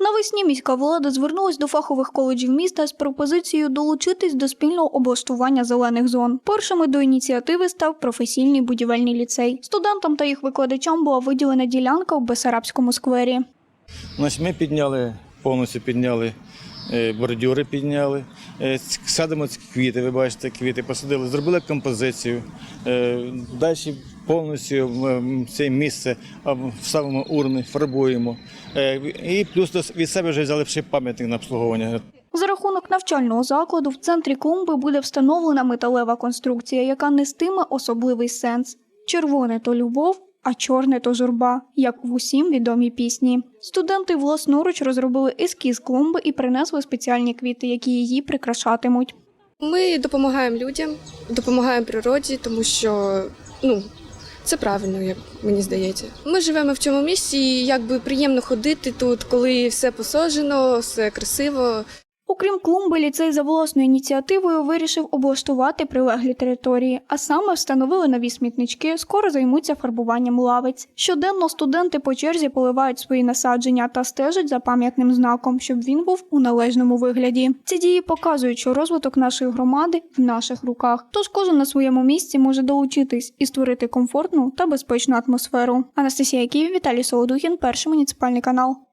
Навесні міська влада звернулась до фахових коледжів міста з пропозицією долучитись до спільного облаштування зелених зон. Першими до ініціативи став професійний будівельний ліцей. Студентам та їх викладачам була виділена ділянка в Бесарабському сквері. Ми підняли, повністю підняли е, бордюри, підняли, е, садимо ці квіти, ви бачите, квіти посадили, зробили композицію. Е, Далі повністю м, це місце або ставимо урни, фарбуємо. Е, І плюс від себе вже взяли ще пам'ятник на обслуговування. За рахунок навчального закладу в центрі клумби буде встановлена металева конструкція, яка нестиме особливий сенс: червоне то любов, а чорне то журба, як в усім відомій пісні. Студенти власноруч розробили ескіз клумби і принесли спеціальні квіти, які її прикрашатимуть. Ми допомагаємо людям, допомагаємо природі, тому що ну, це правильно, як мені здається. Ми живемо в цьому місці, і якби приємно ходити тут, коли все посаджено, все красиво. Окрім клумби, ліцей за власною ініціативою вирішив облаштувати прилеглі території, а саме встановили нові смітнички, скоро займуться фарбуванням лавиць. Щоденно студенти по черзі поливають свої насадження та стежать за пам'ятним знаком, щоб він був у належному вигляді. Ці дії показують, що розвиток нашої громади в наших руках. Тож кожен на своєму місці може долучитись і створити комфортну та безпечну атмосферу. Анастасія Київ, Віталій Солодухін, перший муніципальний канал.